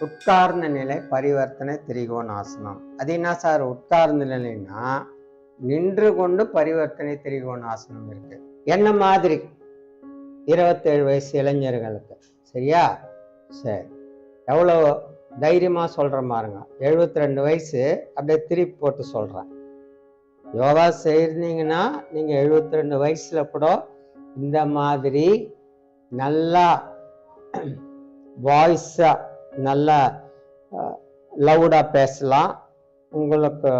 உட்கார்ந்த நிலை பரிவர்த்தனை திரிகோணாசனம். அது என்ன சார்? உட்கார்ந்த நிலைன்னா நின்று கொண்டு பரிவர்த்தனை திரிகோணாசனம் இருக்கு. என்ன மாதிரி? இருபத்தேழு வயசு இளைஞர்களுக்கு. சரியா? சரி. எவ்வளோ தைரியமாக சொல்கிற மாதிரிங்க எழுபத்தி ரெண்டு வயசு அப்படியே திருப்பி போட்டு சொல்கிறேன் யோகா செய்யிருந்தீங்கன்னா நீங்கள் எழுபத்தி ரெண்டு வயசில் கூட இந்த மாதிரி நல்லா வாய்ஸாக நல்லா லவுடா பேசலாம். உங்களுக்கு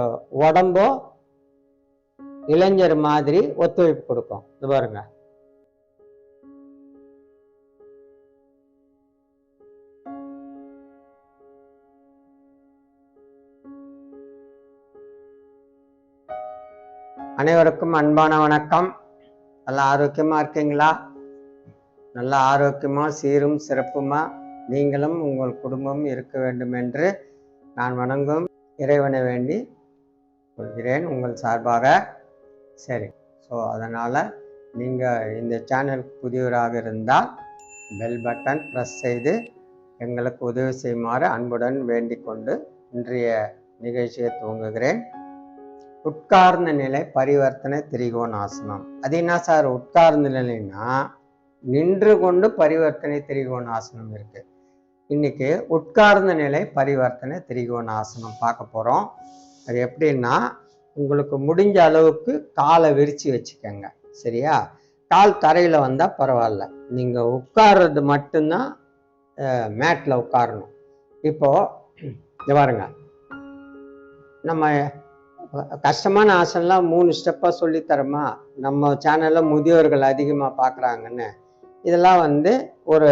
உடம்பும் இளைஞர் மாதிரி ஒத்துழைப்பு கொடுக்கும். இது பாருங்க. அனைவருக்கும் அன்பான வணக்கம். நல்லா ஆரோக்கியமா இருக்கீங்களா? நல்ல ஆரோக்கியமா சீரும் சிறப்புமா? நீங்களும் உங்கள் குடும்பம் இருக்க வேண்டும் என்று நான் வணங்கும் இறைவனை வேண்டி கொள்கிறேன் உங்கள் சார்பாக. சரி ஸோ அதனால் நீங்கள் இந்த சேனலுக்கு புதியவராக இருந்தால் பெல் பட்டன் ப்ரெஸ் செய்து எங்களுக்கு உதவி செய்யுமாறு அன்புடன் வேண்டிக் கொண்டு இன்றைய நிகழ்ச்சியை துவங்குகிறேன். உட்கார்ந்த நிலை பரிவர்த்தனை திரிகோணாசனம் அது என்ன சார் உட்கார்ந்த நிலைன்னா நின்று கொண்டு பரிவர்த்தனை திரிகோணாசனம் இருக்கு. இன்னைக்கு உட்கார்ந்த நிலை பரிவர்த்தனை திரிகோணாசனம் பார்க்க போறோம். அது எப்படின்னா உங்களுக்கு முடிஞ்ச அளவுக்கு காலை விரிச்சு வச்சுக்கோங்க. சரியா? கால் தரையில வந்தா பரவாயில்ல. நீங்க உட்கார்றது மட்டும்தான் மேட்ல உட்காரணும். இப்போ பாருங்க. நம்ம கஷ்டமான ஆசனம்லாம் மூணு ஸ்டெப்பாக சொல்லித்தரமா நம்ம சேனலில் முதியோர்கள் அதிகமாக பார்க்குறாங்கன்னு. இதெல்லாம் வந்து ஒரு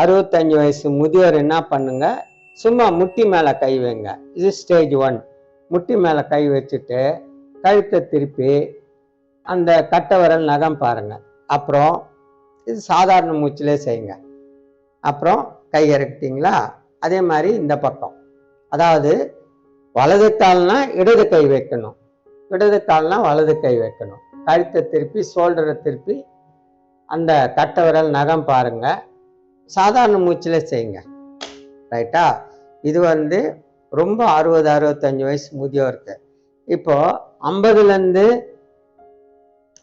அறுபத்தஞ்சு வயசு முதியோர் என்ன பண்ணுங்க? சும்மா முட்டி மேலே கை வைங்க. இது ஸ்டேஜ் ஒன் முட்டி மேலே கை வச்சுட்டு கழுத்தை திருப்பி அந்த கட்டை விரல் நகம் பாருங்க. அப்புறம் இது சாதாரண மூச்சிலே செய்யுங்க. அப்புறம் கை இறக்கிட்டீங்களா? அதே மாதிரி இந்த பக்கம். அதாவது வலது கால்னா இடது கை வைக்கணும். இடது கால்னா வலது கை வைக்கணும். கழுத்தை திருப்பி ஷோல்டரை திருப்பி அந்த கட்டை விரல் நகம் பாருங்கள் சாதாரண மூச்சில் செய்யுங்க. ரைட்டா இது வந்து ரொம்ப அறுபது அறுபத்தஞ்சு வயசு முதியோருக்கு இப்போ ஐம்பதுலேருந்து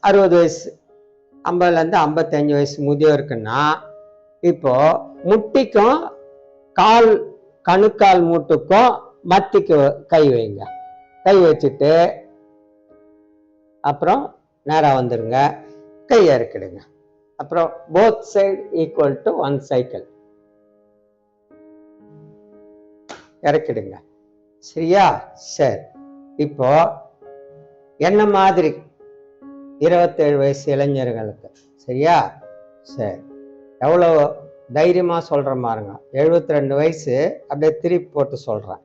அறுபது வயசு ஐம்பதுலேருந்து ஐம்பத்தஞ்சு வயசு முதியோருக்குன்னா இப்போ முட்டிக்கும் கால் கணுக்கால் மூட்டுக்கும் மத்திக்கு கை வைங்க. கை வச்சுட்டு அப்புறம் நேராக வந்துடுங்க கையை இறக்கிடுங்க. அப்புறம் both side equal to one cycle இறக்கிடுங்க. சரியா? சரி. இப்போ என்ன மாதிரி? இருபத்தேழு வயசு இளைஞர்களுக்கு. சரியா? சரி. எவ்வளோ தைரியமா சொல்ற மாதிரிங்க எழுபத்தி ரெண்டு வயசு அப்படியே திருப்பி போட்டு சொல்றேன்.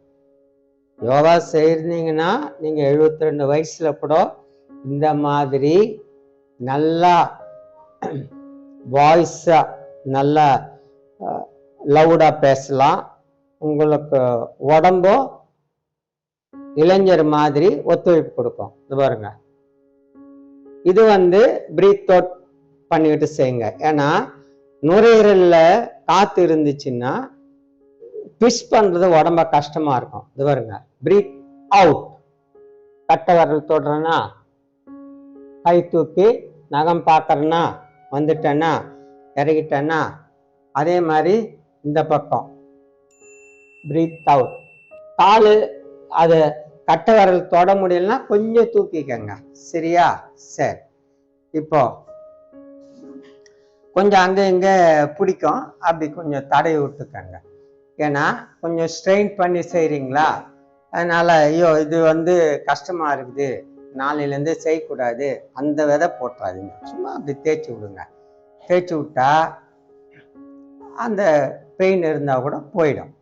யோகா செய்யிருந்தீங்கன்னா நீங்க எழுபத்தி ரெண்டு வயசுல கூட இந்த மாதிரி நல்லா வாய்ஸாக நல்லா லவுடாக பேசலாம். உங்களுக்கு உடம்பும் இளைஞர் மாதிரி ஒத்துழைப்பு கொடுக்கும். இது பாருங்க. இது வந்து பிரீத் அவுட் பண்ணிக்கிட்டு செய்யுங்க. ஏன்னா நுரையீரலில் காற்று இருந்துச்சுன்னா பிஷ் பண்ணுறது உடம்ப கஷ்டமாக இருக்கும். இது பாருங்க. பிரீத் அவுட் கட்டை விரல் தொடுறேன்னா கை தூக்கி நகம் பார்க்குறேன்னா வந்துட்டேன்னா இறங்கிட்டேன்னா அதே மாதிரி இந்த பக்கம். பிரீத் அவுட் காலு அது கட்டை வரல் தொட முடியலன்னா கொஞ்சம் தூக்கிக்கங்க. சரியா? சரி. இப்போ கொஞ்சம் அங்கே இங்கே பிடிக்கும். அப்படி கொஞ்சம் தடவி விட்டுக்கங்க. ஏன்னா கொஞ்சம் ஸ்ட்ரெயின் பண்ணி செய்கிறீங்களா அதனால் ஐயோ இது வந்து கஷ்டமாக இருக்குது. நாளையிலேருந்து செய்யக்கூடாது. அந்த விதை போட்டுறாதீங்க சும்மா அப்படி தேய்ச்சி விடுங்க. தேய்ச்சி விட்டா அந்த பெயின் இருந்தால் கூட போயிடும்.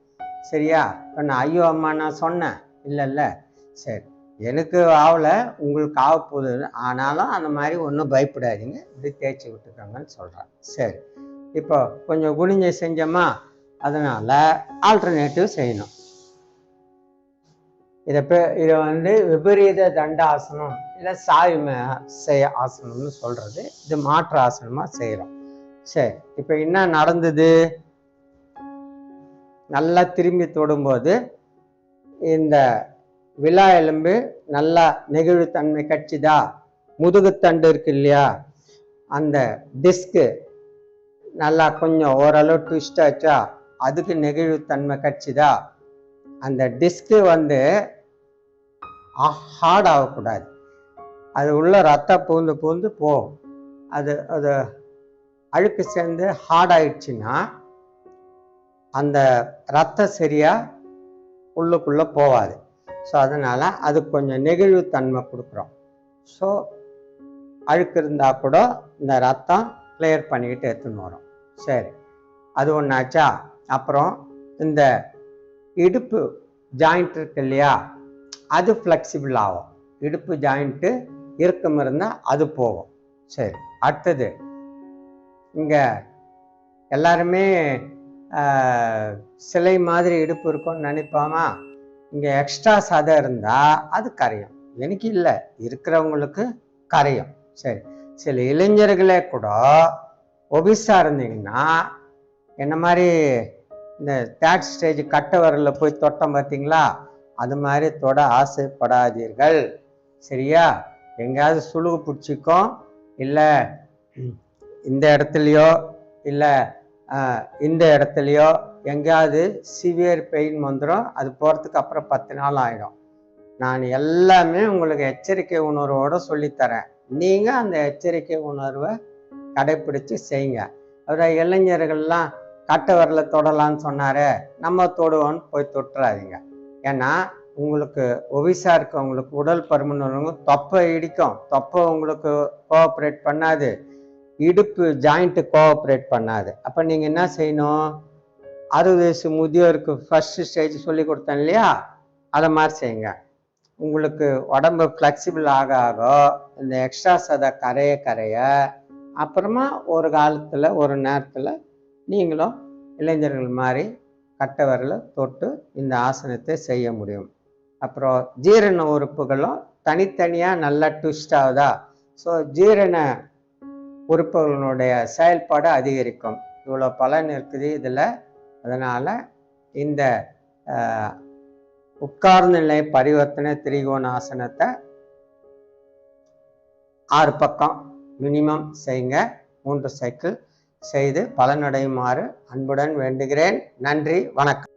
சரியா? இப்போ நான் ஐயோ அம்மா நான் சொன்னேன். இல்லைல்ல. சரி. எனக்கு ஆகலை உங்களுக்கு ஆக போகுது ஆனாலும் அந்த மாதிரி ஒன்றும் பயப்படாதீங்க. இப்படி தேய்ச்சி விட்டுக்கோங்கன்னு சொல்கிறேன் சரி. இப்போ கொஞ்சம் குனிஞ்ச செஞ்சோமா? அதனால் ஆல்டர்னேட்டிவ் செய்யணும். இதை பே இதை வந்து விபரீத தண்டாசனம் இல்லை சாயும செய்ய ஆசனம்னு சொல்கிறது இது மாற்று ஆசனமாக செய்கிறோம் சரி இப்போ என்ன நடந்தது? நல்லா திரும்பி தொடும்போது இந்த விழா எலும்பு நல்லா நெகிழ்வுத்தன்மை கட்சிதா? முதுகுத்தண்டு இருக்கு இல்லையா? அந்த டிஸ்க்கு நல்லா கொஞ்சம் ஓரளவு ட்விஸ்ட் ஆச்சா? அதுக்கு நெகிழ்வுத்தன்மை கட்சிதா? அந்த டிஸ்க்கு வந்து ஹார்ட் ஆகக்கூடாது. அது உள்ள ரத்தம் பூந்து பூந்து போகும். அது அது அழுக்கு சேர்ந்து ஹார்ட் ஆயிடுச்சுன்னா அந்த ரத்தம் சரியாக உள்ளுக்குள்ளே போகாது. ஸோ அதனால் அது கொஞ்சம் நெகிழ்வுத்தன்மை கொடுக்குறோம். ஸோ அழுக்கு இருந்தால் கூட இந்த ரத்தம் கிளியர் பண்ணிக்கிட்டு எடுத்துன்னு வரும். சரி. அது ஒன்றாச்சா அப்புறம் இந்த இடுப்பு ஜாயிண்ட் இருக்கு இல்லையா? அது ஃப்ளெக்சிபிள் ஆகும். இடுப்பு ஜாயிண்ட்டு இறுக்கம் இருந்தால் அது போகும். சரி அடுத்தது. இங்கே எல்லாருமே சிலை மாதிரி இடுப்பு இருக்கும்னு நினைப்பாமா? இங்கே எக்ஸ்ட்ரா சதை இருந்தால் அது கரையும். எனக்கு இல்லை இருக்கிறவங்களுக்கு கரையும். சரி சில இளைஞர்களே கூட ஒபிஸாக இருந்தீங்கன்னா என்ன மாதிரி இந்த தேர்ட் ஸ்டேஜ் கட்ட வரல போய் தொட்டம் பார்த்தீங்களா? அது மாதிரி தொட ஆசைப்படாதீர்கள். சரியா? எங்கேயாவது சுழுகு பிடிச்சிக்கும் இல்லை இந்த இடத்துலையோ இல்லை இந்த இடத்துலையோ எங்கேயாவது சிவியர் பெயின் வந்துடும் அது போகிறதுக்கு அப்புறம் பத்து நாள் ஆகிடும் நான் எல்லாமே உங்களுக்கு எச்சரிக்கை உணர்வோடு சொல்லித்தரேன். நீங்கள் அந்த எச்சரிக்கை உணர்வை கடைப்பிடித்து செய்யுங்க. அப்புறம் இளைஞர்கள்லாம் கட்டை வரல தொடலான்னு சொன்னாரே நம்ம தொடுவோன்னு போய் தொட்டுறாதீங்க. ஏன்னா உங்களுக்கு ஒவிசா இருக்கவங்களுக்கு உடல் பருமன் தொப்பை இடிக்கும். தொப்பை உங்களுக்கு கோஆப்ரேட் பண்ணாது. இடுப்பு ஜாயிண்ட்டு கோஆப்ரேட் பண்ணாது. அப்போ நீங்கள் என்ன செய்யணும்? அறுபது வயசு முதியோருக்கு ஃபர்ஸ்ட் ஸ்டேஜ் சொல்லி கொடுத்தேன் இல்லையா? அதை மாதிரி செய்யுங்க. உங்களுக்கு உடம்பு ஃப்ளெக்சிபிள் ஆக ஆக இந்த எக்ஸ்ட்ரா சதை கரைய கரைய அப்புறமா ஒரு காலத்தில் ஒரு நேரத்தில் நீங்களும் இளைஞர்கள் மாதிரி கட்ட தொட்டு இந்த ஆசனத்தை செய்ய முடியும். அப்புறம் ஜீரண உறுப்புகளும் தனித்தனியாக நல்லா ட்விஸ்ட் ஆகுதா? ஸோ ஜீரண உறுப்புகளுடைய செயல்பாடு அதிகரிக்கும். இவ்வளோ பலன் இருக்குது இதில். அதனால் இந்த உட்கார்ந்த நிலை பரிவர்த்தனை திரிகோண ஆசனத்தை ஆறு பக்கம் மினிமம் செய்யுங்க மூன்று சைக்கிள் செய்து பலனடையுமாறு அன்புடன் வேண்டுகிறேன். நன்றி வணக்கம்.